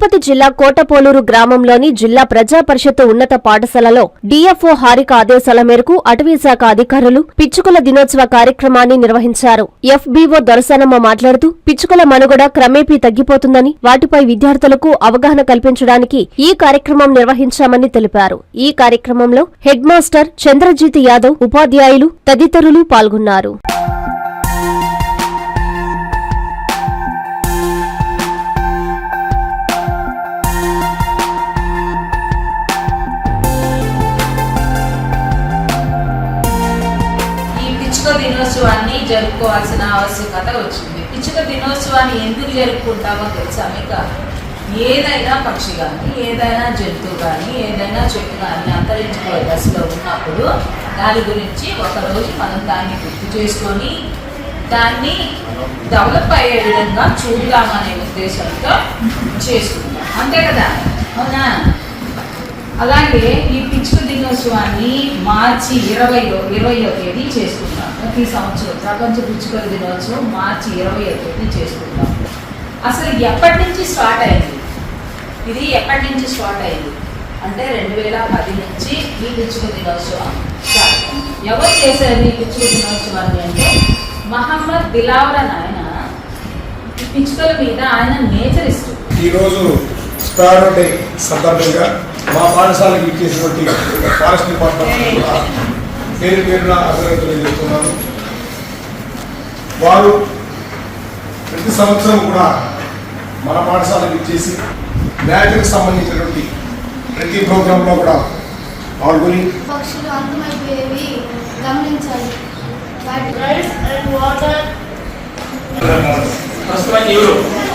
తిరుపతి జిల్లా కోటపోలూరు గ్రామంలోని జిల్లా ప్రజా పరిషత్తు ఉన్నత పాఠశాలలో డిఎఫ్ఓ హారిక ఆదేశాల మేరకు అటవీశాఖ అధికారులు పిచ్చుకల దినోత్సవ కార్యక్రమాన్ని నిర్వహించారు. ఎఫ్బీఓ దొరసనమ్మ మాట్లాడుతూ పిచ్చుకల మనుగడ క్రమేపీ తగ్గిపోతుందని వాటిపై విద్యార్థులకు అవగాహన కల్పించడానికి ఈ కార్యక్రమం నిర్వహించామని తెలిపారు. ఈ కార్యక్రమంలో హెడ్ మాస్టర్ చంద్రజిత్ యాదవ్ ఉపాధ్యాయులు తదితరులు పాల్గొన్నారు. ఈ దినోత్సవాన్ని జరుపుకోవాల్సిన ఆవశ్యకత వచ్చింది. పిచ్చుక దినోత్సవాన్ని ఎందుకు జరుపుకుంటామో తెలుసా మీకు? ఏదైనా పక్షి కానీ ఏదైనా జంతువు కానీ ఏదైనా చెట్టు కానీ అంతరించిపోయే దశలో ఉన్నప్పుడు దాని గురించి ఒకరోజు మనం దాన్ని గుర్తు చేసుకొని దాన్ని డెవలప్ అయ్యే విధంగా చూద్దామనే ఉద్దేశంతో చేసుకుంటాం. అంతే కదా? అవునా? అలాగే ఈ దినోత్సవాన్ని మార్చి ఇరవైలో ఇరవయో తేదీ చేసుకుంటాం. ప్రతి సంవత్సరం ప్రపంచ పుచ్చుకల దినోత్సవం మార్చి ఇరవయో తేదీ చేసుకుంటాం. అసలు ఎప్పటి నుంచి స్టార్ట్ అయింది? ఇది ఎప్పటి నుంచి స్టార్ట్ అయింది? అంటే రెండు వేల పది నుంచి ఈ పుచ్చుక దినోత్సవం ఎవరు చేశారు ఈ పిచ్చుక దినోత్సవాన్ని అంటే మహమ్మద్ దిలావరన్ ఆయన ఈ పిచ్చుకల మీద ఆయన నేచర్ ఈరోజు స్టార్ డే సందర్భంగా మా పాఠశాలకు ఇచ్చేసినటువంటి ఫారెస్ట్ డిపార్ట్మెంట్ కూడా పేరు పేరున అభినందనలు వారు ప్రతి సంవత్సరం కూడా మన పాఠశాలకు ఇచ్చేసి మ్యాథ్కి సంబంధించినటువంటి ప్రతి ప్రోగ్రాంలో కూడా పాల్గొని పక్షులు గమనించాలి. వాటి రైస్